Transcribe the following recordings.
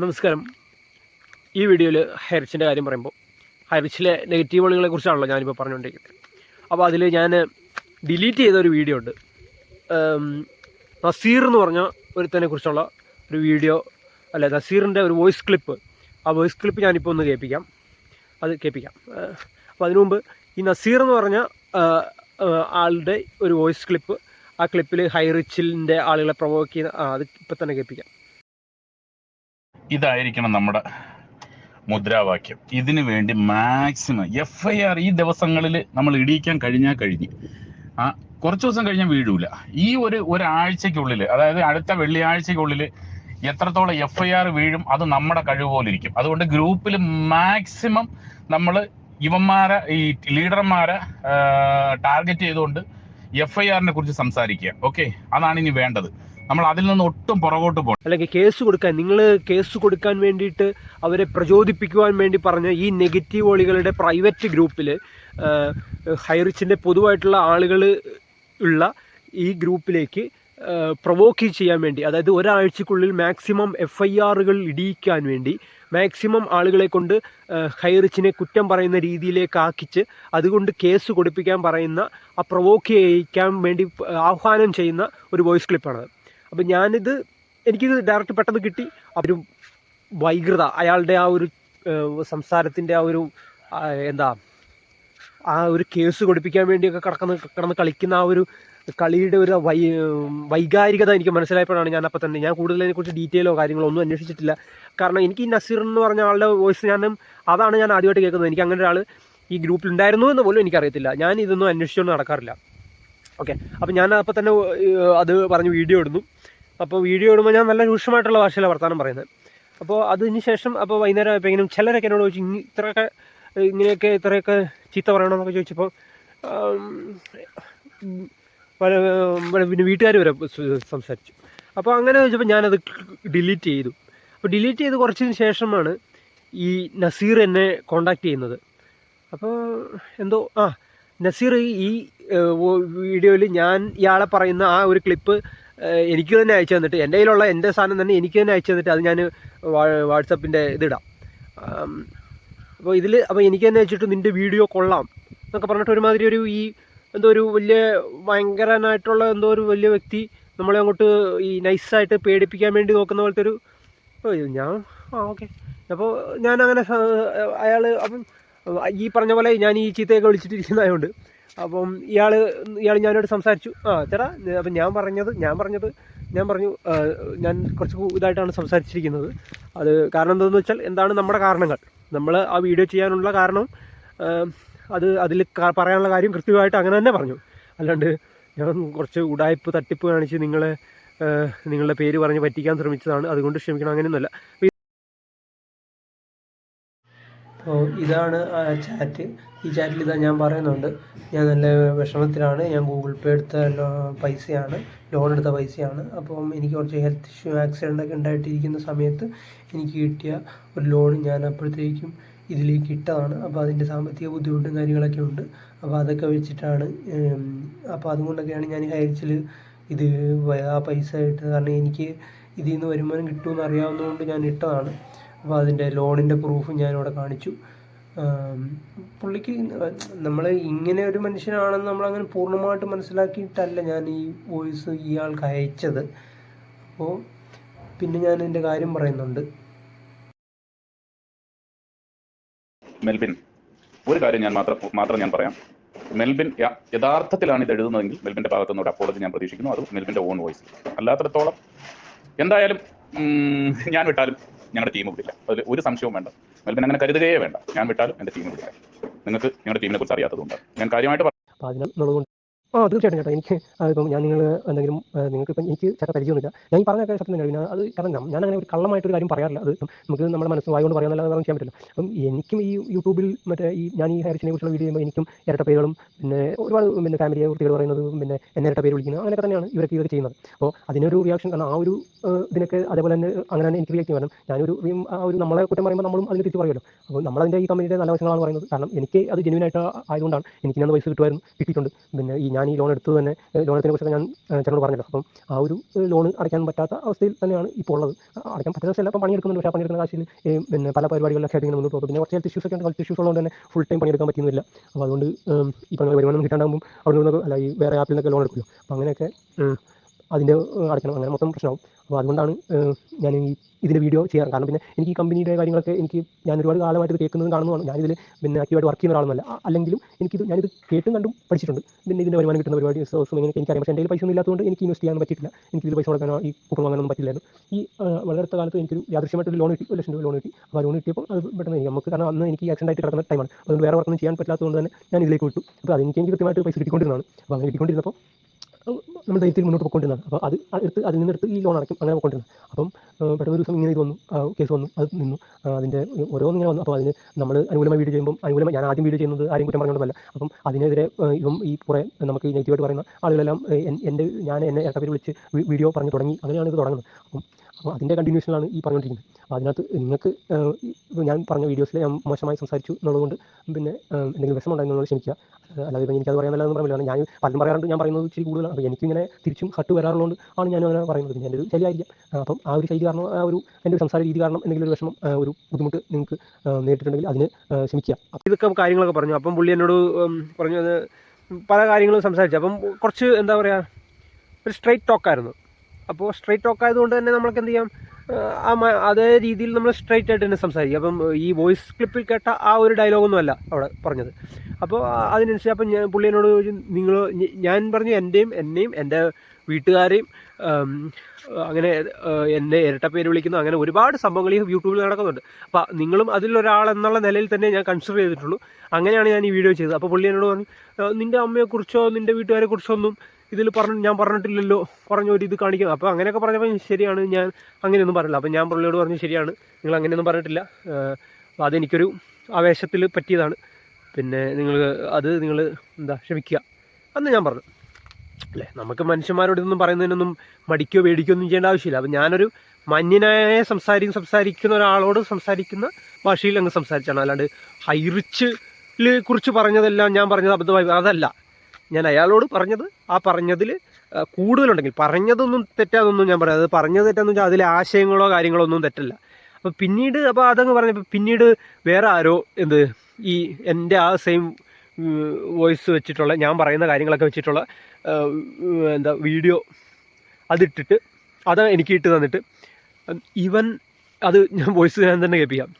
നമസ്കാരം. ഈ വീഡിയോയിൽ ഹൈറിച്ചിന്റെ കാര്യം പറയുമ്പോൾ ഹൈറിച്ചിലെ വളികളെ കുറിച്ചാണല്ലോ ഞാനിപ്പോൾ പറഞ്ഞുകൊണ്ടിരിക്കുന്നത് അപ്പോൾ അതിൽ ഞാൻ ഡിലീറ്റ് ചെയ്ത ഒരു വീഡിയോ ഉണ്ട്. നസീർ എന്ന് പറഞ്ഞ ഒരുത്തനെ കുറിച്ചുള്ള ഒരു വീഡിയോ അല്ല നസീറിന്റെ ഒരു വോയിസ് ക്ലിപ്പ്. ആ വോയിസ് ക്ലിപ്പ് ഞാനിപ്പോൾ ഒന്ന് കേൾപ്പിക്കാം. അത് കേൾപ്പിക്കാം. അപ്പോൾ അതിനു മുമ്പ് ഈ നസീർ എന്ന് പറഞ്ഞ ആളുടെ ഒരു വോയിസ് ക്ലിപ്പ് ആ ക്ലിപ്പിൽ ഹൈറിച്ചിലിന്റെ ആളുകളെ പ്രൊവോക്ക് ചെയ്യുന്ന അത് ഇപ്പം തന്നെ കേൾപ്പിക്കാം. ഇതായിരിക്കണം നമ്മുടെ മുദ്രാവാക്യം. ഇതിനു വേണ്ടി മാക്സിമം എഫ് ഐ ആർ ഈ ദിവസങ്ങളിൽ നമ്മൾ ഇടിയിക്കാൻ കഴിഞ്ഞാൽ കഴിഞ്ഞ് ആ കുറച്ച് ദിവസം കഴിഞ്ഞാൽ വീഴൂല. ഈ ഒരു ഒരാഴ്ചക്കുള്ളിൽ അതായത് അടുത്ത വെള്ളിയാഴ്ചക്കുള്ളിൽ എത്രത്തോളം എഫ് ഐ ആർ വീഴും അത് നമ്മുടെ കഴിവ് പോലെ ഇരിക്കും. അതുകൊണ്ട് ഗ്രൂപ്പിൽ മാക്സിമം നമ്മൾ ഇവന്മാരെ ഈ ലീഡർമാരെ ടാർഗറ്റ് ചെയ്തുകൊണ്ട് എഫ് ഐ ആറിനെ കുറിച്ച് സംസാരിക്കുക. ഓക്കെ? അതാണ് ഇനി വേണ്ടത്. നമ്മൾ അതിൽ നിന്ന് ഒട്ടും പുറകോട്ട് പോകണം അല്ലെങ്കിൽ കേസ് കൊടുക്കാൻ നിങ്ങൾ കേസ് കൊടുക്കാൻ വേണ്ടിയിട്ട് അവരെ പ്രചോദിപ്പിക്കുവാൻ വേണ്ടി പറഞ്ഞ ഈ നെഗറ്റീവ് ഒളികളുടെ പ്രൈവറ്റ് ഗ്രൂപ്പിൽ ഹൈറിച്ചിന്റെ പൊതുവായിട്ടുള്ള ആളുകൾ ഉള്ള ഈ ഗ്രൂപ്പിലേക്ക് പ്രൊവോക്ക് ചെയ്യാൻ വേണ്ടി അതായത് ഒരാഴ്ചക്കുള്ളിൽ മാക്സിമം എഫ് ഐ ആറുകൾ ഇടിയിക്കാൻ വേണ്ടി മാക്സിമം ആളുകളെ കൊണ്ട് ഹൈറിച്ചിനെ കുറ്റം പറയുന്ന രീതിയിലേക്ക് ആക്കിച്ച് അതുകൊണ്ട് കേസ് കൊടുപ്പിക്കാൻ പറയുന്ന ആ പ്രൊവോക്ക് ചെയ്യിക്കാൻ വേണ്ടി ആഹ്വാനം ചെയ്യുന്ന ഒരു വോയിസ് ക്ലിപ്പാണത് അപ്പം ഞാനിത് എനിക്കിത് ഡയറക്റ്റ് പെട്ടെന്ന് കിട്ടി. ഒരു വൈകൃത അയാളുടെ ആ ഒരു സംസാരത്തിന്റെ ആ ഒരു എന്താ ആ ഒരു കേസ് കൊടുപ്പിക്കാൻ വേണ്ടിയൊക്കെ കിടക്കുന്ന കിടന്ന് കളിക്കുന്ന ആ ഒരു കളിയുടെ ഒരു വൈ വൈകാരികത എനിക്ക് മനസ്സിലായപ്പോഴാണ് ഞാൻ അപ്പം തന്നെ ഞാൻ കൂടുതൽ അതിനെക്കുറിച്ച് ഡീറ്റെയിലോ കാര്യങ്ങളോ ഒന്നും അന്വേഷിച്ചിട്ടില്ല. കാരണം എനിക്ക് ഈ നസീർ എന്ന് പറഞ്ഞ ആളുടെ വോയിസ് ഞാൻ അതാണ് ഞാൻ ആദ്യമായിട്ട് കേൾക്കുന്നത്. എനിക്ക് അങ്ങനെ ഒരാൾ ഈ ഗ്രൂപ്പിൽ ഉണ്ടായിരുന്നു എന്ന് പോലും എനിക്കറിയത്തില്ല. ഞാൻ ഇതൊന്നും അന്വേഷിച്ചുകൊണ്ട് നടക്കാറില്ല. ഓക്കെ അപ്പോൾ ഞാൻ അപ്പോൾ തന്നെ അത് പറഞ്ഞ് വീഡിയോ ഇടുന്നു. അപ്പോൾ വീഡിയോ ഇടുമ്പോൾ ഞാൻ നല്ല രൂക്ഷമായിട്ടുള്ള ഭാഷയിലാണ് വർത്തമാനം പറയുന്നത് അപ്പോൾ അതിന് ശേഷം അപ്പോൾ വൈകുന്നേരം ആയപ്പോൾ ഇങ്ങനെ ചിലരൊക്കെ എന്നോട് ചോദിച്ചു ഇനി ഇത്രയൊക്കെ ഇങ്ങനെയൊക്കെ ഇത്രയൊക്കെ ചീത്ത പറയണമെന്നൊക്കെ ചോദിച്ചപ്പോൾ പിന്നെ വീട്ടുകാർ വരെ സംസാരിച്ചു. അപ്പോൾ അങ്ങനെ ചോദിച്ചപ്പോൾ ഞാനത് ഡിലീറ്റ് ചെയ്തു. അപ്പോൾ ഡിലീറ്റ് ചെയ്ത് കുറച്ചതിന് ശേഷമാണ് ഈ നസീർ എന്നെ കോണ്ടാക്ട് ചെയ്യുന്നത്. അപ്പോൾ എന്തോ ആ നസീർ ഈ വീഡിയോയിൽ ഞാൻ ഇയാളെ പറയുന്ന ആ ഒരു ക്ലിപ്പ് എനിക്ക് തന്നെ അയച്ചു തന്നിട്ട് എന്റെ കയ്യിലുള്ള എന്റെ സാധനം തന്നെ എനിക്ക് തന്നെ അയച്ചു തന്നിട്ട് അത് ഞാൻ വാട്സപ്പിന്റെ ഇതിടാം അപ്പോൾ ഇതിൽ അപ്പോൾ എനിക്ക് തന്നെ അയച്ചിട്ട് നിന്റെ വീഡിയോ കൊള്ളാം എന്നൊക്കെ പറഞ്ഞിട്ട് ഒരുമാതിരി ഒരു ഈ എന്തോ ഒരു വലിയ ഭയങ്കരനായിട്ടുള്ള എന്തോ ഒരു വലിയ വ്യക്തി നമ്മളെ അങ്ങോട്ട് ഈ നൈസായിട്ട് പേടിപ്പിക്കാൻ വേണ്ടി നോക്കുന്ന പോലത്തെ ഒരു ഞാൻ ആ ഓക്കെ. അപ്പോൾ ഞാൻ അങ്ങനെ അയാൾ അപ്പം ഈ പറഞ്ഞ പോലെ ഞാൻ ഈ ചീത്തയൊക്കെ വിളിച്ചിട്ടിരിക്കുന്നതായതുകൊണ്ട് അപ്പം ഇയാൾ ഇയാൾ ഞാനോട് സംസാരിച്ചു. ആ ചേട്ടാ അപ്പം ഞാൻ പറഞ്ഞത് ഞാൻ പറഞ്ഞത് ഞാൻ പറഞ്ഞു ഞാൻ കുറച്ച് ഇതായിട്ടാണ് സംസാരിച്ചിരിക്കുന്നത്. അത് കാരണം എന്താണെന്ന് വെച്ചാൽ എന്താണ് നമ്മുടെ കാരണങ്ങൾ. നമ്മൾ ആ വീഡിയോ ചെയ്യാനുള്ള കാരണം അത് അതിൽ പറയാനുള്ള കാര്യം കൃത്യമായിട്ട് അങ്ങനെ തന്നെ പറഞ്ഞു. അല്ലാണ്ട് ഞാൻ കുറച്ച് ഉടായ്പ് തട്ടിപ്പ് കാണിച്ച് നിങ്ങളെ നിങ്ങളുടെ പേര് പറഞ്ഞ് പറ്റിക്കാൻ ശ്രമിച്ചതാണ്. അതുകൊണ്ട് ക്ഷമിക്കണം അങ്ങനെയൊന്നുമല്ല. അപ്പോൾ ഇതാണ് ആ ചാറ്റ് ഈ ചാറ്റിൽ ഇതാ ഞാൻ പറയുന്നുണ്ട്. ഞാൻ നല്ല വിഷമത്തിലാണ്. ഞാൻ ഗൂഗിൾ പേ എടുത്ത പൈസയാണ്. ലോൺ എടുത്ത പൈസയാണ്. അപ്പം എനിക്ക് കുറച്ച് ഹെൽത്ത് ഇഷ്യൂ ആക്സിഡന്റ് ഒക്കെ ഉണ്ടായിട്ടിരിക്കുന്ന സമയത്ത് എനിക്ക് കിട്ടിയ ഒരു ലോൺ ഞാൻ അപ്പോഴത്തേക്കും ഇതിലേക്ക് ഇട്ടതാണ്. അപ്പോൾ അതിന്റെ സാമ്പത്തിക ബുദ്ധിമുട്ടും കാര്യങ്ങളൊക്കെ ഉണ്ട്. അപ്പോൾ അതൊക്കെ വെച്ചിട്ടാണ് അപ്പോൾ അതുകൊണ്ടൊക്കെയാണ് ഞാൻ ഹൈറിച്ചിൽ ഇത് ആ പൈസ ഇട്ടത്. കാരണം എനിക്ക് ഇതിൽ നിന്ന് വരുമാനം കിട്ടുമെന്ന് അറിയാവുന്നതുകൊണ്ട് ഞാൻ ഇട്ടതാണ്. അപ്പോൾ അതിന്റെ ലോണിന്റെ പ്രൂഫ് ഞാനിവിടെ കാണിച്ചു. പുള്ളിക്ക് നമ്മൾ ഇങ്ങനെ ഒരു മനുഷ്യനാണെന്ന് നമ്മളങ്ങനെ പൂർണമായിട്ട് മനസ്സിലാക്കിയിട്ടല്ല ഞാൻ ഈ വോയിസ് ഇയാൾക്ക് അയച്ചത്. അപ്പോൾ പിന്നെ ഞാൻ എന്റെ കാര്യം പറയുന്നുണ്ട്. മെൽബിൻ ഒരു കാര്യം ഞാൻ മാത്രം മാത്രം ഞാൻ പറയാം. മെൽബിൻ യഥാർത്ഥത്തിലാണ് ഇത് എഴുതുന്നതെങ്കിൽ മെൽബിന്റെ ഭാഗത്തു അപ്പോളജി ഞാൻ പ്രതീക്ഷിക്കുന്നു. അത് മെൽബിന്റെ ഓൺ വോയിസ് അല്ലാത്തടത്തോളം എന്തായാലും ഞാൻ വിട്ടാലും ഞങ്ങളുടെ ടീം വിടില്ല. അതിൽ ഒരു സംശയവും വേണ്ട. മെൽബിൻ അങ്ങനെ കരുതുകയേ വേണ്ട. ഞാൻ വിട്ടാലും എന്റെ ടീം വിടില്ല. നിങ്ങൾക്ക് ഞങ്ങളുടെ ടീമിനെ കുറിച്ച് അറിയാത്തതുകൊണ്ട്. ഞാൻ കാര്യമായിട്ട് അതിനുള്ളതുകൊണ്ട് ആ തീർച്ചയായിട്ടും ചേട്ടാ. എനിക്ക് ഇപ്പം ഞാൻ നിങ്ങൾ എന്തെങ്കിലും നിങ്ങൾക്ക് ഇപ്പം എനിക്ക് ചേട്ടാ പരിചയമൊന്നുമില്ല ഞാൻ ഈ പറഞ്ഞ സത്യം തന്നെ പിന്നെ അത് കാരണം ഞാൻ അങ്ങനെ ഒരു കള്ളമായിട്ടൊരു കാര്യം പറയാറില്ല. അത് നമുക്ക് നമ്മുടെ മനസ്സ് വായുകൊണ്ട് പറയാനുള്ള കാര്യം ചെയ്യാൻ പറ്റില്ല. അപ്പം എനിക്കും ഈ യൂട്യൂബിൽ മറ്റേ ഈ ഞാൻ ഈ ഹരിച്ചിനെ കുറിച്ചുള്ള വീഡിയോ ചെയ്യുമ്പോൾ എനിക്കും ഇരട്ട പേരുകളും പിന്നെ ഒരുപാട് പിന്നെ ഫാമിലിയെ കുട്ടികൾ പറയുന്നത് പിന്നെ എന്നെ ഇരട്ട പേര് വിളിക്കുന്നത് അങ്ങനെയൊക്കെ തന്നെയാണ് ഇവരൊക്കെ ഇതൊക്കെ ചെയ്യുന്നത്. അപ്പോൾ അതിനൊരു റിയാക്ഷൻ കാരണം ആ ഒരു ഇതിനൊക്കെ അതേപോലെ തന്നെ അങ്ങനെ തന്നെ എനിക്ക് റിയാക്ട് കാരണം ഞാനൊരു ആ ഒരു നമ്മളെ കുറ്റം പറയുമ്പോൾ നമ്മളും അതിന് തിരിച്ച് പറയുമല്ലോ അപ്പോൾ നമ്മളതിന്റെ ഈ കമ്പനിയുടെ നല്ല വശങ്ങളാണ് പറയുന്നത്. കാരണം എനിക്ക് അത് ജെനുവിനായിട്ട് ആയതുകൊണ്ടാണ്. എനിക്ക് ഞാൻ പൈസ കിട്ടുമായിരുന്നു കിട്ടിയിട്ടുണ്ട്. പിന്നെ ഈ ഞാൻ ഈ ലോൺ എടുത്തത് തന്നെ ലോൺ കുറിച്ച് ഞാൻ ചേട്ടനോട് പറഞ്ഞല്ലോ. അപ്പം ആ ഒരു ലോൺ അടയ്ക്കാൻ പറ്റാത്ത അവസ്ഥയിൽ തന്നെയാണ് ഇപ്പോൾ ഉള്ളത്. അടയ്ക്കാൻ പറ്റുന്ന സ്ഥലം അപ്പം പണിയെടുക്കുന്നുണ്ട്. പക്ഷേ പണിയെടുക്കുന്ന കാശിൽ പിന്നെ പല പരിപാടികളിലൊക്കെ ആയിട്ട് ഇങ്ങനെ മുന്നോട്ട് പോകും പിന്നെ കുറച്ച് ഹെൽത്ത് ഇഷ്യൂസ് ഒക്കെ ഉണ്ട്. ഹെൽത്ത് ഇഷ്യൂസ് ഉള്ളതുകൊണ്ട് തന്നെ ഫുൾ ടൈം പണിയെടുക്കാൻ പറ്റുന്നില്ല അപ്പോൾ അതുകൊണ്ട് ഈ പറഞ്ഞ വരുമാനം കിട്ടാണ്ടാകുമ്പോൾ അവിടെ നിന്ന് അല്ല ഈ വേറെ ആപ്പിൽ നിന്നൊക്കെ ലോൺ എടുക്കുമല്ലോ. അപ്പോൾ അങ്ങനെയൊക്കെ അതിന്റെ അടയ്ക്കണം. അങ്ങനെ മൊത്തം പ്രശ്നമാവും. അപ്പോൾ അതുകൊണ്ടാണ് ഞാൻ ഈ ഇതിന്റെ വീഡിയോ ചെയ്യാൻ കാരണം. പിന്നെ എനിക്ക് ഈ കമ്പനിയുടെ കാര്യങ്ങളൊക്കെ എനിക്ക് ഞാൻ ഒരുപാട് കാലമായിട്ട് ഇത് കേൾക്കുന്നതും കാണുന്നതാണ് ഞാനിതിൽ പിന്നെ ആക്റ്റീവായിട്ട് വർക്ക് ചെയ്യുന്ന ഒരാളൊന്നുമല്ല. അല്ല അല്ലെങ്കിലും എനിക്കിത് ഞാനിത് കേട്ടും കണ്ടും പഠിച്ചിട്ടുണ്ട്. പിന്നെ ഇതിന്റെ വരുമാനം കിട്ടുന്ന പരിപാടി സോഴ്സും എനിക്ക് എനിക്കറിയാം. പക്ഷേ എന്റെ പൈസ ഒന്നും ഇല്ലാത്തതുകൊണ്ട് എനിക്ക് ഇൻവെസ്റ്റ് ചെയ്യാൻ പറ്റിയിട്ടില്ല. എനിക്ക് ഇതിൽ പൈസ കൊടുക്കാനോ ഈ കൂപ്പൺ വാങ്ങാനൊന്നും പറ്റില്ലായിരുന്നു. ഈ വളരെ അടുത്ത കാലത്ത് എനിക്കൊരു യാദൃശ്യമായിട്ടൊരു ലോൺ കിട്ടി. ഒരു ലക്ഷം രൂപ ലോൺ കിട്ടി. അപ്പോൾ ആ ലോൺ കിട്ടിയപ്പോൾ അത് പെട്ടെന്ന് എനിക്ക് നമുക്ക് കാരണം അന്ന് എനിക്ക് ആക്സിഡന്റ് ആയിട്ട് കിടക്കുന്ന ടൈമാണ് അതുകൊണ്ട് വേറെ വർക്കൊന്നും ചെയ്യാൻ പറ്റാത്തതുകൊണ്ട് തന്നെ ഞാൻ ഇതിലേക്ക് വിട്ടു. അപ്പോൾ അതെനിക്ക് എനിക്ക് കൃത്യമായിട്ട് പൈസ കിട്ടിക്കൊണ്ടിരുന്നതാണ്. അപ്പോൾ അങ്ങനെ കിട്ടിക്കൊണ്ടിരുന്നപ്പോൾ നമ്മൾ ദൈവത്തിൽ മുന്നോട്ട് പോയിക്കൊണ്ടിരുന്നത് അപ്പോൾ അത് എടുത്ത് അതിൽ നിന്നെടുത്ത് ഈ ലോൺ അടയ്ക്കും. അങ്ങനെ പോയിക്കൊണ്ടിരുന്നത് അപ്പം പെട്ടെന്ന് ഒരു ദിവസം ഇങ്ങനെ ഇത് വന്നു കേസ് വന്നു. അത് നിന്നു. അതിന്റെ ഓരോന്നും ഇങ്ങനെ വന്നു. അപ്പോൾ അതിന് നമ്മൾ അനുകൂലമായി വീഡിയോ ചെയ്യുമ്പോൾ അനുകൂലമായി ഞാൻ ആദ്യം വീഡിയോ ചെയ്യുന്നത് ആരും കുറ്റം പറഞ്ഞുകൊണ്ടല്ല. അപ്പം അതിനെതിരെ ഇപ്പം ഈ കുറേ നമുക്ക് നെഗറ്റീവായിട്ട് പറയുന്ന ആളുകളെല്ലാം എന്റെ ഞാൻ എന്നെ ഇരട്ടപ്പേര് വിളിച്ച് വീഡിയോ പറഞ്ഞു തുടങ്ങി. അങ്ങനെയാണ് ഇത് തുടങ്ങുന്നത്. അപ്പം അപ്പോൾ അതിന്റെ കണ്ടിന്യൂഷനാണ് ഈ പറഞ്ഞുകൊണ്ടിരിക്കുന്നത്. അപ്പോൾ അതിനകത്ത് നിങ്ങൾക്ക് ഞാൻ പറഞ്ഞ വീഡിയോസിൽ ഞാൻ മോശമായി സംസാരിച്ചു എന്നുള്ളതുകൊണ്ട് പിന്നെ എന്തെങ്കിലും വിഷമമുണ്ടായിരുന്നത് ക്ഷമിക്കുക. അല്ലാതെ ഇപ്പം എനിക്കത് പറയാൻ നല്ലതെന്ന് പറഞ്ഞില്ല. ഞാൻ പലരും പറയാറുണ്ട്. ഞാൻ പറയുന്നത് ഇച്ചിരി കൂടുതലാണ്. അപ്പോൾ എനിക്കിങ്ങനെ തിരിച്ചും ഹട്ട് വരാറുള്ളതുകൊണ്ട് ആണ് ഞാൻ അങ്ങനെ പറയുന്നത്. പിന്നെ എന്റെ ഒരു ശരിയായിരിക്കാം ആ, അപ്പം ആ ഒരു ശൈലി കാരണം ആ ഒരു എന്റെ ഒരു സംസാര രീതി കാരണം എന്തെങ്കിലും ഒരു വിഷമം ഒരു ബുദ്ധിമുട്ട് നിങ്ങൾക്ക് നേരിട്ടിട്ടുണ്ടെങ്കിൽ അതിന് ക്ഷമിക്കുക. അപ്പം ഇതൊക്കെ കാര്യങ്ങളൊക്കെ പറഞ്ഞു. അപ്പം പുള്ളി എന്നോട് പറഞ്ഞു അത് പല കാര്യങ്ങളും സംസാരിച്ചു. അപ്പം കുറച്ച് എന്താ പറയുക ഒരു സ്ട്രൈറ്റ് ടോക്കായിരുന്നു അപ്പോൾ സ്ട്രൈറ്റ് ടോക്ക് ആയതുകൊണ്ട് തന്നെ നമ്മൾക്ക് എന്ത് ചെയ്യാം? ആ അതേ രീതിയിൽ നമ്മൾ സ്ട്രൈറ്റ് ആയിട്ട് തന്നെ സംസാരിക്കും. അപ്പം ഈ വോയിസ് ക്ലിപ്പിൽ കേട്ട ആ ഒരു ഡയലോഗൊന്നും അല്ല അവിടെ പറഞ്ഞത്. അപ്പോൾ അതിനനുസരിച്ച് അപ്പം ഞാൻ പുള്ളിയോട് ചോദിച്ചു നിങ്ങൾ ഞാൻ പറഞ്ഞു എന്റെയും എന്നെയും എന്റെ വീട്ടുകാരെയും അങ്ങനെ എന്നെ ഇരട്ട പേര് വിളിക്കുന്നു. അങ്ങനെ ഒരുപാട് സംഭവങ്ങൾ ഈ യൂട്യൂബിൽ നടക്കുന്നുണ്ട്. അപ്പോൾ നിങ്ങളും അതിലൊരാൾ എന്നുള്ള നിലയിൽ തന്നെ ഞാൻ കൺസിഡർ ചെയ്തിട്ടുള്ളൂ. അങ്ങനെയാണ് ഞാൻ ഈ വീഡിയോ ചെയ്തത്. അപ്പോൾ പുള്ളി എന്നോട് പറഞ്ഞു നിന്റെ അമ്മയെക്കുറിച്ചോ നിന്റെ വീട്ടുകാരെക്കുറിച്ചോ ഒന്നും ഇതിൽ പറഞ്ഞു ഞാൻ പറഞ്ഞിട്ടില്ലല്ലോ പറഞ്ഞ ഒരു ഇത് കാണിക്കുന്നത്. അപ്പോൾ അങ്ങനെയൊക്കെ പറഞ്ഞപ്പോൾ ശരിയാണ് ഞാൻ അങ്ങനെയൊന്നും പറഞ്ഞില്ല അപ്പോൾ ഞാൻ പുള്ളിയോട് പറഞ്ഞു ശരിയാണ്. നിങ്ങൾ അങ്ങനെയൊന്നും പറഞ്ഞിട്ടില്ല. അതെനിക്കൊരു ആവേശത്തിൽ പറ്റിയതാണ്. പിന്നെ നിങ്ങൾ അത് നിങ്ങൾ എന്താ ക്ഷമിക്കുക. അന്ന് ഞാൻ പറഞ്ഞു. അല്ലേ നമുക്ക് മനുഷ്യന്മാരോട് ഇതൊന്നും പറയുന്നതിനൊന്നും മടിക്കോ പേടിക്കോ ഒന്നും ചെയ്യേണ്ട ആവശ്യമില്ല. അപ്പം ഞാനൊരു മഞ്ഞിനായ സംസാരിക്കും സംസാരിക്കുന്ന ഒരാളോട് സംസാരിക്കുന്ന ഭാഷയിൽ അങ്ങ് സംസാരിച്ചാണ്. അല്ലാണ്ട് ഹൈറിച്ചിൽ കുറിച്ച് പറഞ്ഞതെല്ലാം ഞാൻ പറഞ്ഞത് അബദ്ധമായി. അതല്ല. ഞാൻ അയാളോട് പറഞ്ഞത് ആ പറഞ്ഞതിൽ കൂടുതലുണ്ടെങ്കിൽ പറഞ്ഞതൊന്നും തെറ്റാതൊന്നും ഞാൻ പറയാം. അത് പറഞ്ഞത് തെറ്റാന്ന് വെച്ചാൽ അതിലെ ആശയങ്ങളോ കാര്യങ്ങളോ ഒന്നും തെറ്റല്ല. അപ്പോൾ പിന്നീട് അപ്പോൾ അതങ്ങ് പറഞ്ഞപ്പോൾ പിന്നീട് വേറെ ആരോ എന്ത് ഈ എന്റെ ആ സെയിം വോയിസ് വെച്ചിട്ടുള്ള ഞാൻ പറയുന്ന കാര്യങ്ങളൊക്കെ വെച്ചിട്ടുള്ള എന്താ വീഡിയോ അതിട്ടിട്ട് അത് എനിക്ക് ഇട്ട് തന്നിട്ട് ഇവൻ അത് ഞാൻ വോയിസ് ഞാൻ തന്നെ കേൾപ്പിക്കാം.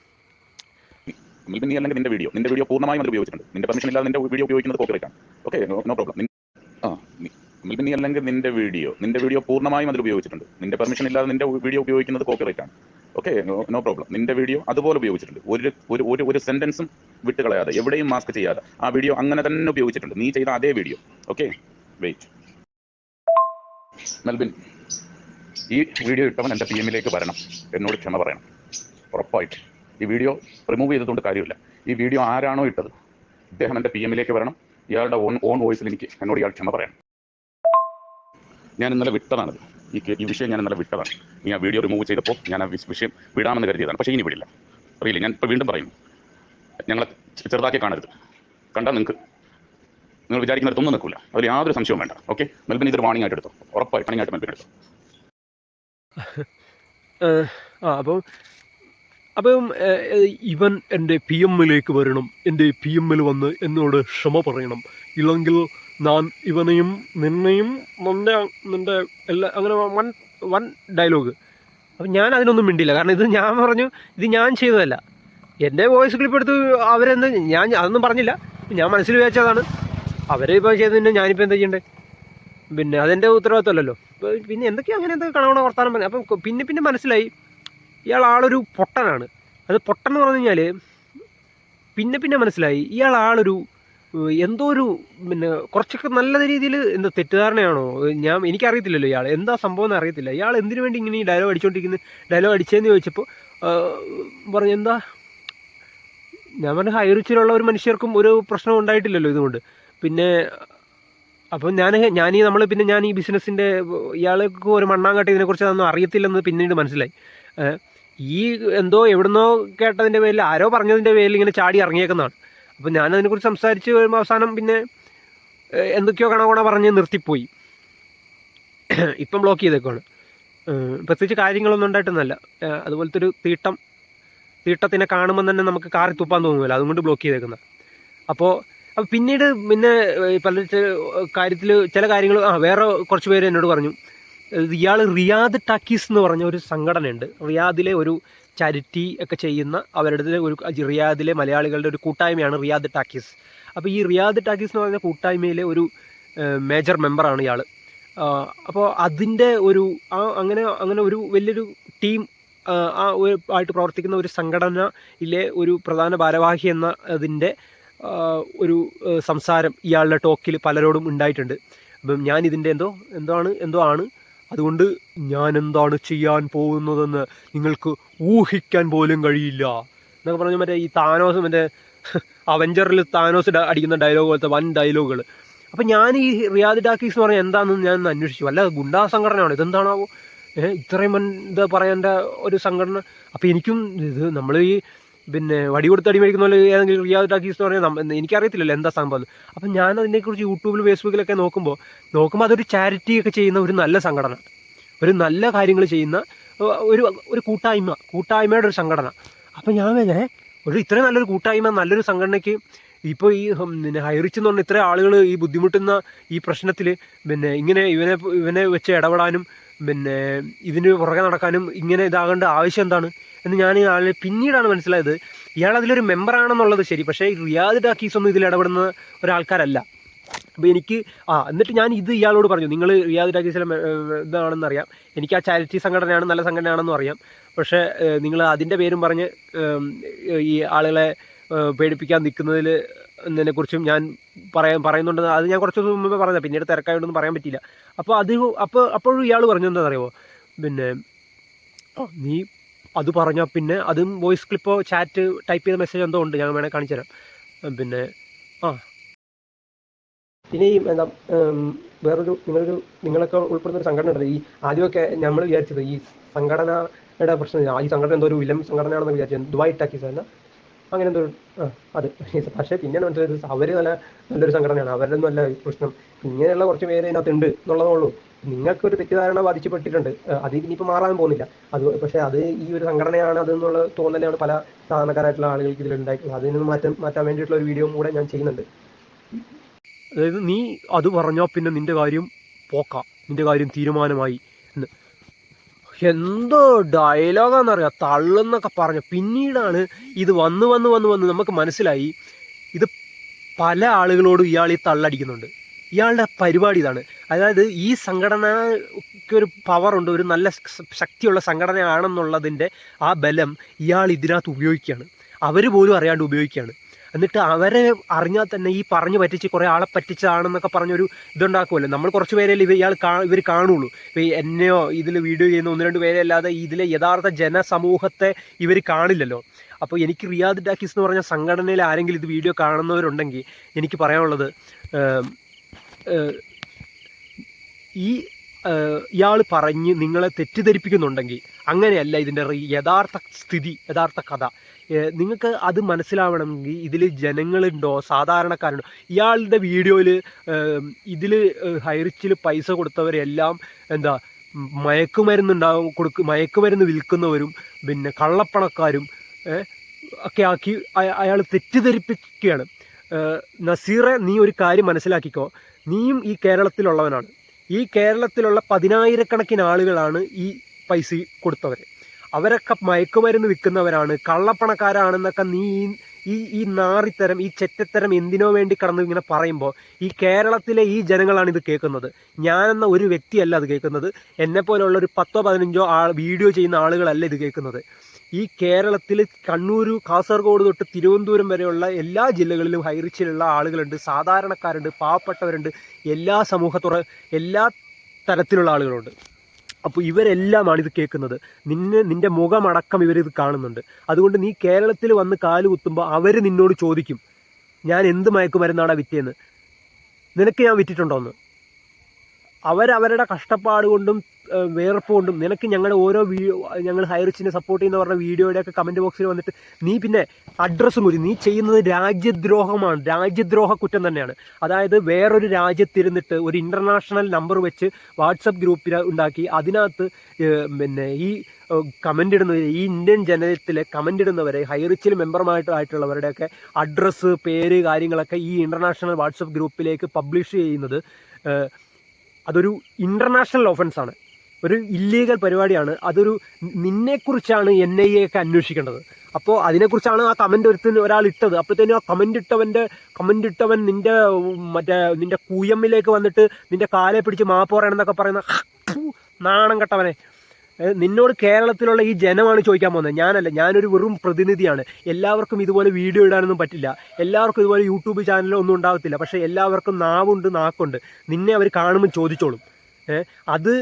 മിൽബിൻ നീ അല്ലെങ്കിൽ നിന്റെ വീഡിയോ നിന്റെ വീഡിയോ പൂർണമായും അത് ഉപയോഗിച്ചിട്ടുണ്ട്. നിന്റെ പെർമിഷൻ ഇല്ലാതെ നിന്റെ വീഡിയോ ഉപയോഗിക്കുന്നത് കോപ്പിറൈറ്റ് ആണ്. ഓക്കെ നോ പ്രോബ്ലം ആ മിൽബിൻ നീ അല്ലെങ്കിൽ നിന്റെ വീഡിയോ നിന്റെ വീഡിയോ പൂർണമായും അതിൽ ഉപയോഗിച്ചിട്ടുണ്ട്. നിന്റെ പെർമിഷൻ ഇല്ലാതെ നിന്റെ വീഡിയോ ഉപയോഗിക്കുന്നത് കോപ്പിറൈറ്റ് ആണ്. ഓക്കെ നോ പ്രോബ്ലം നിന്റെ വീഡിയോ അതുപോലെ ഉപയോഗിച്ചിട്ടുണ്ട്. ഒരു ഒരു ഒരു ഒരു സെന്റൻസും വിട്ട് കളയാതെ എവിടെയും മാസ്ക് ചെയ്യാതെ ആ വീഡിയോ അങ്ങനെ തന്നെ ഉപയോഗിച്ചിട്ടുണ്ട്. നീ ചെയ്ത അതേ വീഡിയോ ഓക്കെ വെയിറ്റ് മെൽബിൻ ഈ വീഡിയോ ഇട്ടവൻ എന്റെ പി എമ്മിലേക്ക് വരണം. എന്നോട് ക്ഷമ പറയണം. ഉറപ്പായിട്ട്. ഈ വീഡിയോ റിമൂവ് ചെയ്തതുകൊണ്ട് കാര്യമില്ല. ഈ വീഡിയോ ആരാണോ ഇട്ടത്? ഇദ്ദേഹം എന്റെ പി എമ്മിലേക്ക് വരണം. ഇയാളുടെ ഓൺ ഓൺ വോയിസിൽ എനിക്ക് എന്നോട് ഇയാൾ ക്ഷമ പറയണം ഞാൻ ഇന്നലെ വിട്ടതാണത്. ഈ ഈ വിഷയം ഞാൻ ഇന്നലെ വിട്ടതാണ്. ഈ ആ വീഡിയോ റിമൂവ് ചെയ്തപ്പോൾ ഞാൻ ആ വിഷയം വിടാമെന്ന് കരുതിയതാണ്. പക്ഷേ ഇനി വിടില്ല. അറിയില്ല ഞാൻ ഇപ്പോൾ വീണ്ടും പറയുന്നു. ഞങ്ങളെ ചെറുതാക്കി കാണരുത്. കണ്ടാൽ നിങ്ങൾക്ക് നിങ്ങൾ വിചാരിക്കുന്നിടത്തൊന്നും നിൽക്കില്ല അതിൽ യാതൊരു സംശയവും വേണ്ട. ഓക്കെ? മെൽബിൻ ഇതൊരു വാണിംഗ് ആയിട്ട് എടുത്തു. ഉറപ്പായി വാണിംഗ് ആയിട്ട് മെൽബിൻ എടുത്തു. ആ അപ്പം അപ്പം ഇവൻ എന്റെ പി എമ്മിലേക്ക് വരണം എന്റെ പി എമ്മിൽ വന്ന് എന്നോട് ക്ഷമ പറയണം. ഇല്ലെങ്കിൽ ഞാൻ ഇവനെയും നിന്നെയും നിന്റെ നിന്റെ എല്ലാ അങ്ങനെ വൺ വൺ ഡയലോഗ്. അപ്പം ഞാൻ അതിനൊന്നും മിണ്ടില്ല കാരണം ഇത് ഞാൻ പറഞ്ഞു ഇത് ഞാൻ ചെയ്തതല്ല. എന്റെ വോയിസ് ക്ലിപ്പ് എടുത്ത് അവരെന്ത് ഞാൻ അതൊന്നും പറഞ്ഞില്ല. ഞാൻ മനസ്സിൽ വിചാരിച്ചതാണ് അവരെ ഇപ്പോൾ ചെയ്തതിന് ഞാനിപ്പോൾ എന്താ ചെയ്യണ്ടേ? പിന്നെ അതെന്റെ ഉത്തരവാദിത്തമല്ലല്ലോ. പിന്നെ എന്തൊക്കെയാണ് അങ്ങനെ എന്തൊക്കെ കണവണ വർത്താനം പറഞ്ഞു. അപ്പം പിന്നെ പിന്നെ മനസ്സിലായി. ഇയാൾ ആളൊരു പൊട്ടനാണ്. അത് പൊട്ടൻ എന്ന് പറഞ്ഞു കഴിഞ്ഞാൽ പിന്നെ പിന്നെ മനസ്സിലായി. ഇയാൾ ആളൊരു എന്തോ ഒരു പിന്നെ കുറച്ചൊക്കെ നല്ല രീതിയിൽ എന്താ തെറ്റിദ്ധാരണയാണോ? ഞാൻ എനിക്കറിയത്തില്ലല്ലോ ഇയാൾ എന്താ സംഭവം എന്ന് അറിയത്തില്ല. ഇയാൾ എന്തിനു വേണ്ടി ഇങ്ങനെ ഈ ഡയലോഗ് അടിച്ചുകൊണ്ടിരിക്കുന്ന ഡയലോഗ് അടിച്ചതെന്ന് ചോദിച്ചപ്പോൾ പറഞ്ഞു എന്താ? ഞാൻ പറഞ്ഞ ഹൈറിച്ചിലുള്ള ഒരു മനുഷ്യർക്കും ഒരു പ്രശ്നം ഉണ്ടായിട്ടില്ലല്ലോ ഇതുകൊണ്ട്. പിന്നെ അപ്പം ഞാൻ ഞാൻ ഈ നമ്മൾ പിന്നെ ഞാൻ ഈ ബിസിനസ്സിന്റെ ഇയാൾക്ക് ഒരു മണ്ണാങ്കട്ടി ഇതിനെക്കുറിച്ച് അതൊന്നും അറിയത്തില്ലെന്ന് പിന്നീട് മനസ്സിലായി. ഈ എന്തോ എവിടുന്നോ കേട്ടതിന്റെ പേരിൽ ആരോ പറഞ്ഞതിന്റെ പേരിൽ ഇങ്ങനെ ചാടി ഇറങ്ങിയേക്കുന്നതാണ്. അപ്പോൾ ഞാൻ അതിനെക്കുറിച്ച് സംസാരിച്ച് വരുമ്പോൾ അവസാനം പിന്നെ എന്തൊക്കെയോ കണകണ പറഞ്ഞ് നിർത്തിപ്പോയി. ഇപ്പം ബ്ലോക്ക് ചെയ്തേക്കുവാണ്. പ്രത്യേകിച്ച് കാര്യങ്ങളൊന്നും ഉണ്ടായിട്ടൊന്നല്ല അതുപോലത്തെ ഒരു തീട്ടം തീട്ടത്തിനെ കാണുമ്പോൾ തന്നെ നമുക്ക് കാറി തുപ്പാൻ തോന്നുമല്ലോ അതുകൊണ്ട് ബ്ലോക്ക് ചെയ്തേക്കുന്ന. അപ്പോൾ അപ്പോൾ പിന്നീട് പിന്നെ പല കാര്യത്തിൽ ചില കാര്യങ്ങൾ ആ വേറെ കുറച്ച് പേര് എന്നോട് പറഞ്ഞു. ഇയാൾ റിയാദ് ടാക്കീസ് എന്ന് പറഞ്ഞ ഒരു സംഘടനയുണ്ട്. റിയാദിലെ ഒരു ചാരിറ്റി ഒക്കെ ചെയ്യുന്ന അവരുടെ ഒരു റിയാദിലെ മലയാളികളുടെ ഒരു കൂട്ടായ്മയാണ് റിയാദ് ടാക്കീസ്. അപ്പോൾ ഈ റിയാദ് ടാക്കീസ് എന്ന് പറഞ്ഞ കൂട്ടായ്മയിലെ ഒരു മേജർ മെമ്പറാണ് ഇയാൾ അപ്പോൾ അതിന്റെ ഒരു ആ അങ്ങനെ അങ്ങനെ ഒരു വലിയൊരു ടീം ആ ഒരു ആയിട്ട് പ്രവർത്തിക്കുന്ന ഒരു സംഘടനയിലെ ഒരു പ്രധാന ഭാരവാഹി എന്ന അതിന്റെ ഒരു സംസാരം ഇയാളുടെ ടോക്കിൽ പലരോടും ഉണ്ടായിട്ടുണ്ട്. അപ്പം ഞാൻ ഇതിന്റെ എന്തോ ആണ് എന്തോ ആണ് അതുകൊണ്ട് ഞാൻ എന്താണ് ചെയ്യാൻ പോകുന്നതെന്ന് നിങ്ങൾക്ക് ഊഹിക്കാൻ പോലും കഴിയില്ല. എന്നൊക്കെ പറഞ്ഞ മറ്റേ ഈ താനോസ് മറ്റേ അവഞ്ചറിൽ താനോസ് അടിക്കുന്ന ഡയലോഗ് പോലത്തെ വൻ ഡയലോഗുകൾ അപ്പം ഞാൻ ഈ റിയാദ് ഡാക്കീസ് എന്ന് പറഞ്ഞാൽ എന്താണെന്ന് ഞാൻ അന്വേഷിച്ചു. അല്ല ഗുണ്ടാ സംഘടനയാണ്? ഇതെന്താണാവോ? ഇത്രയും എന്താ പറയേണ്ട ഒരു സംഘടന? അപ്പം എനിക്കും ഇത് നമ്മൾ ഈ പിന്നെ വടി കൊടുത്ത് അടി മേടിക്കുന്ന പോലെ ഏതെങ്കിലും റിയാദ് ടാക്കീസ് എന്ന് പറഞ്ഞാൽ എനിക്കറിയത്തില്ലല്ലോ എന്താ സംഭവം അപ്പം ഞാൻ അതിനെക്കുറിച്ച് യൂട്യൂബിൽ ഫേസ്ബുക്കിലൊക്കെ നോക്കുമ്പോൾ നോക്കുമ്പോൾ അതൊരു ചാരിറ്റി ഒക്കെ ചെയ്യുന്ന ഒരു നല്ല സംഘടന. ഒരു നല്ല കാര്യങ്ങൾ ചെയ്യുന്ന ഒരു ഒരു കൂട്ടായ്മ കൂട്ടായ്മയുടെ ഒരു സംഘടന. അപ്പം ഞാൻ വേറെ ഒരു ഇത്രയും നല്ലൊരു കൂട്ടായ്മ നല്ലൊരു സംഘടനയ്ക്ക് ഇപ്പോൾ ഈ പിന്നെ ഹൈറിച്ച് എന്ന് പറഞ്ഞാൽ ഇത്രയും ആളുകൾ ഈ ബുദ്ധിമുട്ടുന്ന ഈ പ്രശ്നത്തിൽ പിന്നെ ഇങ്ങനെ ഇവനെ ഇവനെ വെച്ച് ഇടപെടാനും പിന്നെ ഇതിന് പുറകെ നടക്കാനും ഇങ്ങനെ ഇതാകേണ്ട ആവശ്യം എന്താണ് എന്ന് ഞാൻ ഈ ആളിനെ പിന്നീടാണ് മനസ്സിലായത്. ഇയാൾ അതിലൊരു മെമ്പറാണെന്നുള്ളത് ശരി പക്ഷേ റിയാദ് ടാക്കീസ് ഒന്നും ഇതിൽ ഇടപെടുന്ന ഒരാൾക്കാരല്ല. അപ്പോൾ എനിക്ക് ആ എന്നിട്ട് ഞാൻ ഇത് ഇയാളോട് പറഞ്ഞു. നിങ്ങൾ റിയാദ് ടാക്കീസിലെ ഇതാണെന്ന് അറിയാം. എനിക്ക് ആ ചാരിറ്റി സംഘടനയാണ് നല്ല സംഘടനയാണെന്ന് അറിയാം. പക്ഷേ നിങ്ങൾ അതിന്റെ പേരും പറഞ്ഞ് ഈ ആളുകളെ പേടിപ്പിക്കാൻ നിൽക്കുന്നതിൽ കുറിച്ചും ഞാൻ പറയാൻ പറയുന്നുണ്ട് അത് ഞാൻ കുറച്ച് ദിവസം മുമ്പേ പറഞ്ഞത്. പിന്നീട് തിരക്കായതുകൊണ്ടൊന്നും പറയാൻ പറ്റിയില്ല. അപ്പോൾ അത് അപ്പോൾ അപ്പോഴും ഇയാൾ പറഞ്ഞു എന്താണെന്നറിയോ പിന്നെ നീ അത് പറഞ്ഞാൽ പിന്നെ അതും വോയിസ് ക്ലിപ്പോ ചാറ്റ് ടൈപ്പ് ചെയ്ത മെസ്സേജ് എന്തോ ഉണ്ട്. ഞാൻ വേണേൽ കാണിച്ചു തരാം. പിന്നെ ആ. പിന്നെ ഈ എന്താ വേറൊരു നിങ്ങളൊരു നിങ്ങളൊക്കെ ഉൾപ്പെടുന്ന ഒരു സംഘടന ഉണ്ടല്ലോ. ഈ ആദ്യമൊക്കെ നമ്മൾ വിചാരിച്ചത് ഈ സംഘടനയുടെ പ്രശ്നം ഈ സംഘടന എന്തോ ഒരു വിലം സംഘടനയാണെന്ന് വിചാരിച്ചത് ദുബായ് ടാക്കീസ് അല്ല അങ്ങനെ എന്തോ അത്. പക്ഷേ പിന്നെയാണ് മനസ്സിലായത് അവർ നല്ല നല്ലൊരു സംഘടനയാണ്. അവരുടെ നല്ല പ്രശ്നം. ഇങ്ങനെയുള്ള കുറച്ച് പേര് ഇതിനകത്ത് ഉണ്ട് എന്നുള്ളതേ ഉള്ളൂ. നിങ്ങൾക്കൊരു തെറ്റിദ്ധാരണ ബാധിച്ചപ്പെട്ടിട്ടുണ്ട്. അത് ഇനിയിപ്പോൾ മാറാൻ പോകുന്നില്ല. അത് പക്ഷേ അത് ഈ ഒരു സംഘടനയാണ് അതെന്നുള്ള തോന്നലാണ് പല സാധാരണക്കാരായിട്ടുള്ള ആളുകൾക്ക് ഇതിലുണ്ടായിട്ടുള്ളത് അതിൽ നിന്ന് മാറ്റാൻ മാറ്റാൻ വേണ്ടിയിട്ടുള്ള ഒരു വീഡിയോ കൂടെ ഞാൻ ചെയ്യുന്നുണ്ട്. അതായത് നീ അത് പറഞ്ഞാൽ പിന്നെ നിന്റെ കാര്യം പോക്കാം. നിന്റെ കാര്യം തീരുമാനമായി എന്ന്. എന്തോ ഡയലോഗാന്നറിയാം? തള്ളെന്നൊക്കെ പറഞ്ഞു. പിന്നീടാണ് ഇത് വന്ന് വന്ന് വന്ന് വന്ന് നമുക്ക് മനസ്സിലായി ഇത് പല ആളുകളോടും ഇയാൾ ഈ തള്ളടിക്കുന്നുണ്ട്. ഇയാളുടെ പരിപാടി ഇതാണ്. അതായത് ഈ സംഘടനയ്ക്ക് ഒരു പവറുണ്ട് ഒരു നല്ല ശക്തിയുള്ള സംഘടനയാണെന്നുള്ളതിന്റെ ആ ബലം ഇയാൾ ഇതിനകത്ത് ഉപയോഗിക്കുകയാണ്. അവർ പോലും അറിയാണ്ട് ഉപയോഗിക്കുകയാണ്. എന്നിട്ട് അവരെ അറിഞ്ഞാൽ തന്നെ ഈ പറഞ്ഞു പറ്റിച്ച് കുറേ ആളെ പറ്റിച്ചതാണെന്നൊക്കെ പറഞ്ഞൊരു ഇതുണ്ടാക്കുമല്ലോ. നമ്മൾ കുറച്ച് പേരല്ലേ ഇവ ഇയാൾ ഇവർ കാണുള്ളൂ. ഇപ്പോൾ എന്നെയോ ഇതിൽ വീഡിയോ ചെയ്യുന്ന ഒന്ന് രണ്ട് പേരെ അല്ലാതെ ഇതിലെ യഥാർത്ഥ ജനസമൂഹത്തെ ഇവർ കാണില്ലല്ലോ. അപ്പോൾ എനിക്ക് റിയാദ് ഡാക്കീസ് എന്ന് പറഞ്ഞ സംഘടനയിൽ ആരെങ്കിലും ഇത് വീഡിയോ കാണുന്നവരുണ്ടെങ്കിൽ എനിക്ക് പറയാനുള്ളത് ഈ ഇയാൾ പറഞ്ഞ് നിങ്ങളെ തെറ്റിദ്ധരിപ്പിക്കുന്നുണ്ടെങ്കിൽ അങ്ങനെയല്ല ഇതിന്റെ യഥാർത്ഥ സ്ഥിതി യഥാർത്ഥ കഥ. നിങ്ങൾക്ക് അത് മനസ്സിലാവണമെങ്കിൽ ഇതിൽ ജനങ്ങളുണ്ടോ? സാധാരണക്കാരുണ്ടോ? ഇയാളുടെ വീഡിയോയിൽ ഇതിൽ ഹൈറിച്ചിൽ പൈസ കൊടുത്തവരെല്ലാം എന്താ മയക്കുമരുന്നുണ്ടാവും കൊടുക്ക് മയക്കുമരുന്ന് വിൽക്കുന്നവരും പിന്നെ കള്ളപ്പണക്കാരും ഒക്കെ ആക്കി അയാൾ തെറ്റിദ്ധരിപ്പിക്കുകയാണ്. നസീറെ നീ ഒരു കാര്യം മനസ്സിലാക്കിക്കോ. നീയും ഈ കേരളത്തിലുള്ളവനാണ്. ഈ കേരളത്തിലുള്ള പതിനായിരക്കണക്കിന് ആളുകളാണ് ഈ പൈസ കൊടുത്തവർ അവരൊക്കെ മയക്കുമരുന്ന് വിൽക്കുന്നവരാണ്. കള്ളപ്പണക്കാരാണെന്നൊക്കെ നീ ഈ- ഈ നാറിത്തരം ഈ ചെറ്റത്തരം എന്തിനോ വേണ്ടി കടന്ന് ഇങ്ങനെ പറയുമ്പോൾ ഈ കേരളത്തിലെ ഈ ജനങ്ങളാണ് ഇത് കേൾക്കുന്നത്. ഞാനെന്ന ഒരു വ്യക്തിയല്ല അത് കേൾക്കുന്നത്. എന്നെപ്പോലുള്ള ഒരു പത്തോ പതിനഞ്ചോ ആൾ വീഡിയോ ചെയ്യുന്ന ആളുകളല്ല ഇത് കേൾക്കുന്നത്. ഈ കേരളത്തിൽ കണ്ണൂർ കാസർഗോഡ് തൊട്ട് തിരുവനന്തപുരം വരെയുള്ള എല്ലാ ജില്ലകളിലും ഹൈറിച്ചിലുള്ള ആളുകളുണ്ട്. സാധാരണക്കാരുണ്ട് പാവപ്പെട്ടവരുണ്ട്. എല്ലാ സമൂഹത്തുറ എല്ലാ തരത്തിലുള്ള ആളുകളുണ്ട്. അപ്പോൾ ഇവരെല്ലാമാണ് ഇത് കേൾക്കുന്നത്. നിന്നെ നിന്റെ മുഖമടക്കം ഇവരിത് കാണുന്നുണ്ട്. അതുകൊണ്ട് നീ കേരളത്തിൽ വന്ന് കാൽ കുത്തുമ്പോൾ അവർ നിന്നോട് ചോദിക്കും ഞാൻ എന്ത് മയക്കുമരുന്നാണ് വിറ്റേന്ന്? നിനക്ക് ഞാൻ വിറ്റിട്ടുണ്ടോന്ന്? അവരവരുടെ കഷ്ടപ്പാട് കൊണ്ടും വേർപ്പ് കൊണ്ടും നിനക്ക് ഞങ്ങളുടെ ഓരോ വീഡിയോ ഞങ്ങൾ ഹൈറിച്ചിനെ സപ്പോർട്ട് ചെയ്യുന്ന പറഞ്ഞ വീഡിയോയുടെയൊക്കെ കമന്റ് ബോക്സിൽ വന്നിട്ട് നീ പിന്നെ അഡ്രസ്സും കൂടി. നീ ചെയ്യുന്നത് രാജ്യദ്രോഹമാണ്. രാജ്യദ്രോഹ കുറ്റം തന്നെയാണ്. അതായത് വേറൊരു രാജ്യത്തിരുന്നിട്ട് ഒരു ഇന്റർനാഷണൽ നമ്പർ വെച്ച് വാട്സപ്പ് ഗ്രൂപ്പിൽ ഉണ്ടാക്കി അതിനകത്ത് പിന്നെ ഈ കമന്റ് ഇടുന്നവർ ഈ ഇന്ത്യൻ ജനത്തിലെ കമന്റ് ഇടുന്നവരെ ഹൈറിച്ചിൽ മെമ്പർമായിട്ടായിട്ടുള്ളവരുടെയൊക്കെ അഡ്രസ്സ് പേര് കാര്യങ്ങളൊക്കെ ഈ ഇന്റർനാഷണൽ വാട്സപ്പ് ഗ്രൂപ്പിലേക്ക് പബ്ലിഷ് ചെയ്യുന്നത് അതൊരു ഇന്റർനാഷണൽ ഒഫൻസാണ് ഒരു ഇല്ലീഗൽ പരിപാടിയാണ്. അതൊരു നിന്നെക്കുറിച്ചാണ് എൻ ഐ എ ഒക്കെ അന്വേഷിക്കേണ്ടത്. അപ്പോൾ അതിനെക്കുറിച്ചാണ് ആ കമന്റ് ഒരുത്തിന് ഒരാൾ ഇട്ടത്. അപ്പോഴത്തേനും ആ കമന്റ് ഇട്ടവന്റെ കമന്റ് ഇട്ടവൻ നിന്റെ മറ്റേ നിന്റെ കൂയമ്മിലേക്ക് വന്നിട്ട് നിന്റെ കാലെ പിടിച്ച് മാപ്പ് പറയണമെന്നൊക്കെ പറയുന്ന നാണം കെട്ടവനെ. നിന്നോട് കേരളത്തിലുള്ള ഈ ജനമാണ് ചോദിക്കാൻ പോകുന്നത്. ഞാനല്ല ഞാനൊരു വെറും പ്രതിനിധിയാണ്. എല്ലാവർക്കും ഇതുപോലെ വീഡിയോ ഇടാനൊന്നും പറ്റില്ല. എല്ലാവർക്കും ഇതുപോലെ യൂട്യൂബ് ചാനലോ ഒന്നും ഉണ്ടാകത്തില്ല. പക്ഷേ എല്ലാവർക്കും നാവുണ്ട് നാക്കുണ്ട്. നിന്നെ അവർ കാണുമ്പോൾ ചോദിച്ചോളും. അത്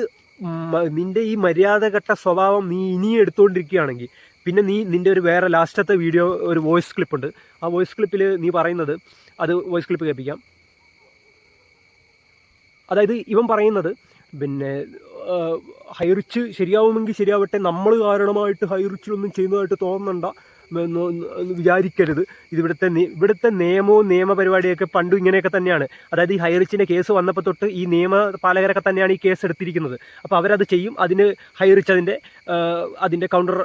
നിന്റെ ഈ മര്യാദഘട്ട സ്വഭാവം നീ ഇനിയും എടുത്തുകൊണ്ടിരിക്കുകയാണെങ്കിൽ പിന്നെ നീ നിന്റെ ഒരു വേറെ ലാസ്റ്റത്തെ വീഡിയോ ഒരു വോയിസ് ക്ലിപ്പുണ്ട്. ആ വോയിസ് ക്ലിപ്പിൽ നീ പറയുന്നത് അത് വോയിസ് ക്ലിപ്പ് കേൾപ്പിക്കാം. അതായത് ഇവൻ പറയുന്നത് പിന്നെ ഹൈറിച്ച് ശരിയാവുമെങ്കിൽ ശരിയാവട്ടെ. നമ്മൾ കാരണമായിട്ട് ഹൈറിച്ചിലൊന്നും ചെയ്യുന്നതായിട്ട് തോന്നണ്ട. വിചാരിക്കരുത്. ഇതിവിടുത്തെ ഇവിടുത്തെ നിയമവും നിയമപരിപാടിയൊക്കെ പണ്ട് ഇങ്ങനെയൊക്കെ തന്നെയാണ്. അതായത് ഈ ഹൈറിച്ചിന്റെ കേസ് വന്നപ്പോൾ തൊട്ട് ഈ നിയമപാലകരൊക്കെ തന്നെയാണ് ഈ കേസ് എടുത്തിരിക്കുന്നത്. അപ്പോൾ അവരത് ചെയ്യും. അതിന് ഹൈറിച്ച് അതിന്റെ അതിന്റെ കൗണ്ടർ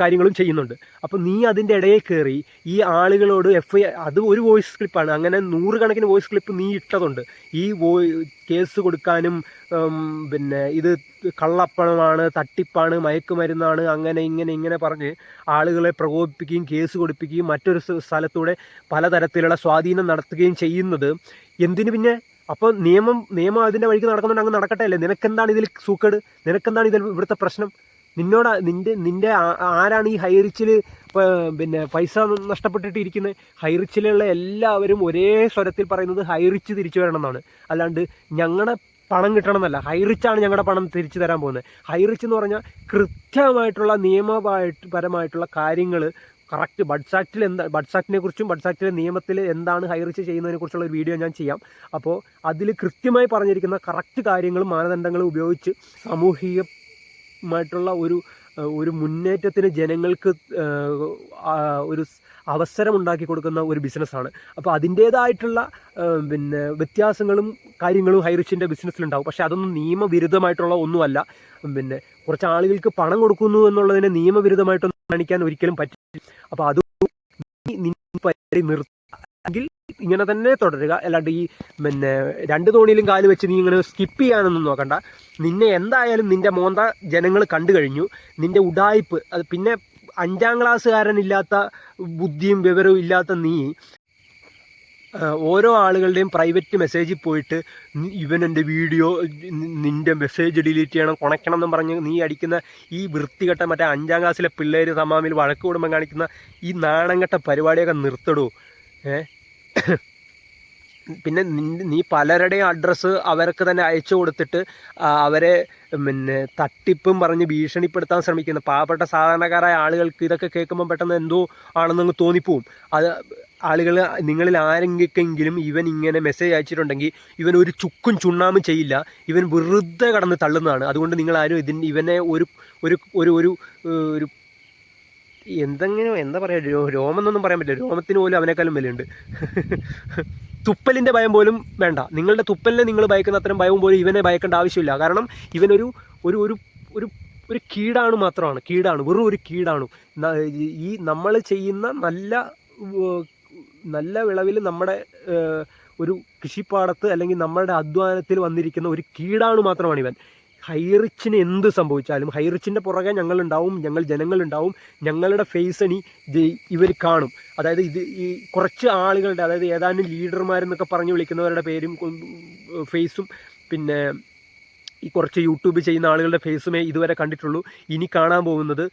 കാര്യങ്ങളും ചെയ്യുന്നുണ്ട്. അപ്പോൾ നീ അതിന്റെ ഇടയിൽ കയറി ഈ ആളുകളോട് എഫ് ഐ അത് ഒരു വോയിസ് ക്ലിപ്പാണ് അങ്ങനെ നൂറുകണക്കിന് വോയിസ് ക്ലിപ്പ് നീ ഇട്ടതുണ്ട്. ഈ വോയി കേസ് കൊടുക്കാനും പിന്നെ ഇത് കള്ളപ്പണമാണ് തട്ടിപ്പാണ് മയക്കുമരുന്നാണ് അങ്ങനെ ഇങ്ങനെ ഇങ്ങനെ പറഞ്ഞ് ആളുകളെ പ്രകോപിപ്പിക്കുകയും കേസ് കൊടുപ്പിക്കുകയും മറ്റൊരു സ്ഥലത്തൂടെ പലതരത്തിലുള്ള സ്വാധീനം നടത്തുകയും ചെയ്യുന്നത്. എന്തിനു പിന്നെ? അപ്പോൾ നിയമം നിയമം അതിന്റെ വഴിക്ക് നടക്കുന്നുണ്ട് അങ്ങ് നടക്കട്ടെ അല്ലേ? നിനക്കെന്താണ് ഇതിൽ സൂക്കേട്? നിനക്കെന്താണ് ഇതിൽ ഇവിടുത്തെ പ്രശ്നം? നിന്നോട് നിന്റെ നിന്റെ ആരാണ് ഈ ഹൈറിച്ചിൽ പിന്നെ പൈസ നഷ്ടപ്പെട്ടിട്ട് ഇരിക്കുന്നത് ഹൈറിച്ചിലുള്ള എല്ലാവരും ഒരേ സ്വരത്തിൽ പറയുന്നത് ഹൈറിച്ച് തിരിച്ചു വരണം എന്നാണ് അല്ലാണ്ട് ഞങ്ങളുടെ പണം കിട്ടണം എന്നല്ല ഹൈറിച്ചാണ് ഞങ്ങളുടെ പണം തിരിച്ചു തരാൻ പോകുന്നത്. ഹൈറിച്ച് എന്ന് പറഞ്ഞാൽ കൃത്യമായിട്ടുള്ള നിയമമായിട്ട് പരമായിട്ടുള്ള കാര്യങ്ങൾ കറക്റ്റ് ബഡ്സ് ആക്റ്റിൽ എന്താ ബഡ്സ് ആക്ടിനെ കുറിച്ചും ബഡ്സ് ആക്ടിലെ നിയമത്തിൽ എന്താണ് ഹൈറിച്ച് ചെയ്യുന്നതിനെ കുറിച്ചുള്ള ഒരു വീഡിയോ ഞാൻ ചെയ്യാം. അപ്പോൾ അതിൽ കൃത്യമായി പറഞ്ഞിരിക്കുന്ന കറക്റ്റ് കാര്യങ്ങളും മാനദണ്ഡങ്ങളും ഉപയോഗിച്ച് സാമൂഹികമായിട്ടുള്ള ഒരു ഒരു മുന്നേറ്റത്തിന് ജനങ്ങൾക്ക് ഒരു അവസരം ഉണ്ടാക്കി കൊടുക്കുന്ന ഒരു ബിസിനസ്സാണ്. അപ്പോൾ അതിന്റേതായിട്ടുള്ള പിന്നെ വ്യത്യാസങ്ങളും കാര്യങ്ങളും ഹൈറിച്ചിന്റെ ബിസിനസ്സിലുണ്ടാവും. പക്ഷേ അതൊന്നും നിയമവിരുദ്ധമായിട്ടുള്ള ഒന്നുമല്ല. പിന്നെ കുറച്ച് ആളുകൾക്ക് പണം കൊടുക്കുന്നു എന്നുള്ളതിനെ നിയമവിരുദ്ധമായിട്ടൊന്നും കാണിക്കാൻ ഒരിക്കലും പറ്റില്ല. അപ്പോൾ അത് നിർത്തി ഇങ്ങനെ തന്നെ തുടരുക. അല്ലാണ്ട് ഈ പിന്നെ രണ്ട് തോണിയിലും കാൽ വെച്ച് നീ ഇങ്ങനെ സ്കിപ്പ് ചെയ്യാനൊന്നും നോക്കണ്ട. നിന്നെ എന്തായാലും നിന്റെ മോന്ത ജനങ്ങൾ കണ്ടു കഴിഞ്ഞു നിന്റെ ഉടായ്പ് അത് പിന്നെ അഞ്ചാം ക്ലാസ്സുകാരനില്ലാത്ത ബുദ്ധിയും വിവരവും ഇല്ലാത്ത നീ ഓരോ ആളുകളുടെയും പ്രൈവറ്റ് മെസ്സേജിൽ പോയിട്ട് ഇവൻ എന്റെ വീഡിയോ നിന്റെ മെസ്സേജ് ഡിലീറ്റ് ചെയ്യണം കുണയ്ക്കണം എന്നും പറഞ്ഞ് നീ അടിക്കുന്ന ഈ വൃത്തികെട്ട മറ്റേ അഞ്ചാം ക്ലാസ്സിലെ പിള്ളേർ തമാമിൽ വഴക്ക് കൂടുമ്പോൾ കാണിക്കുന്ന ഈ നാണംകെട്ട പരിപാടിയൊക്കെ നിർത്തടൂ ഏ? പിന്നെ നീ പലരുടെയും അഡ്രസ്സ് അവർക്ക് തന്നെ അയച്ചു കൊടുത്തിട്ട് അവരെ പിന്നെ തട്ടിപ്പും പറഞ്ഞ് ഭീഷണിപ്പെടുത്താൻ ശ്രമിക്കുന്നു. പാവപ്പെട്ട സാധാരണക്കാരായ ആളുകൾക്ക് ഇതൊക്കെ കേൾക്കുമ്പോൾ പെട്ടെന്ന് എന്തോ ആണെന്നങ്ങ് തോന്നിപ്പോവും. അത് ആളുകൾ നിങ്ങളിൽ ആരെങ്കിലും ഇവൻ ഇങ്ങനെ മെസ്സേജ് അയച്ചിട്ടുണ്ടെങ്കിൽ ഇവൻ ഒരു ചുക്കും ചുണ്ണാമും ചെയ്യില്ല. ഇവൻ വെറുതെ കടന്ന് തള്ളുന്നതാണ്. അതുകൊണ്ട് നിങ്ങൾ ആരും ഇതിന് ഇവനെ ഒരു ഒരു ഒരു ഒരു ഒരു എന്തെങ്കിലും എന്താ പറയുക രോമം രോമെന്നൊന്നും പറയാൻ പറ്റില്ല. രോമത്തിന് പോലും അവനേക്കാളും വിലയുണ്ട്. തുപ്പലിന്റെ ഭയം പോലും വേണ്ട. നിങ്ങളുടെ തുപ്പലിനെ നിങ്ങൾ ഭയക്കുന്ന അത്രയും ഭയവും പോലും ഇവനെ ഭയക്കേണ്ട ആവശ്യമില്ല. കാരണം ഇവനൊരു ഒരു ഒരു ഒരു ഒരു കീടാണു മാത്രമാണ്. കീടാണു വെറും ഒരു കീടാണു. ഈ നമ്മൾ ചെയ്യുന്ന നല്ല നല്ല വിളവിൽ നമ്മുടെ ഒരു കൃഷിപ്പാടത്ത് അല്ലെങ്കിൽ നമ്മളുടെ അധ്വാനത്തിൽ വന്നിരിക്കുന്ന ഒരു കീടാണു മാത്രമാണ് ഇവൻ ഹൈറിച്ചിന് എന്ത് സംഭവിച്ചാലും ഹൈറിച്ചിന്റെ പുറകെ ഞങ്ങളുണ്ടാവും ഞങ്ങൾ ജനങ്ങളുണ്ടാവും ഞങ്ങളുടെ ഫേസ് ഇനി ഇവർ കാണും. അതായത് ഇത് ഈ കുറച്ച് ആളുകളുടെ അതായത് ഏതാനും ലീഡർമാരെന്നൊക്കെ പറഞ്ഞ് വിളിക്കുന്നവരുടെ പേരും ഫേസും പിന്നെ ഈ കുറച്ച് യൂട്യൂബ് ചെയ്യുന്ന ആളുകളുടെ ഫേസുമേ ഇതുവരെ കണ്ടിട്ടുള്ളൂ. ഇനി കാണാൻ പോകുന്നത്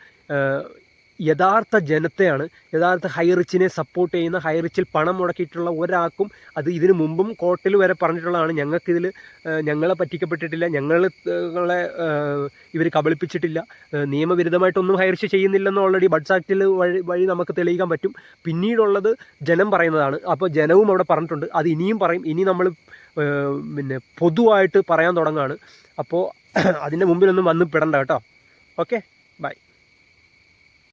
യഥാർത്ഥ ജനത്തെയാണ് യഥാർത്ഥ ഹൈറിച്ചിനെ സപ്പോർട്ട് ചെയ്യുന്ന ഹൈറിച്ചിൽ പണം മുടക്കിയിട്ടുള്ള ഒരാൾക്കും അത് ഇതിനു മുമ്പും കോർട്ടിൽ വരെ പറഞ്ഞിട്ടുള്ളതാണ്. ഞങ്ങൾക്കിതിൽ ഞങ്ങളെ പറ്റിക്കപ്പെട്ടിട്ടില്ല ഞങ്ങളെ ഇവർ കബളിപ്പിച്ചിട്ടില്ല. നിയമവിരുദ്ധമായിട്ടൊന്നും ഹൈറിച്ച് ചെയ്യുന്നില്ലെന്ന് ഓൾറെഡി ബഡ്സ് ആക്റ്റിൽ വഴി വഴി നമുക്ക് തെളിയിക്കാൻ പറ്റും. പിന്നീടുള്ളത് ജനം പറയുന്നതാണ്. അപ്പോൾ ജനവും അവിടെ പറഞ്ഞിട്ടുണ്ട്. അത് ഇനിയും പറയും. ഇനി നമ്മൾ പിന്നെ പൊതുവായിട്ട് പറയാൻ തുടങ്ങുകയാണ് അപ്പോൾ അതിന്റെ മുമ്പിലൊന്നും വന്ന് പെടണ്ട കേട്ടോ. ഓക്കെ? ബൈ.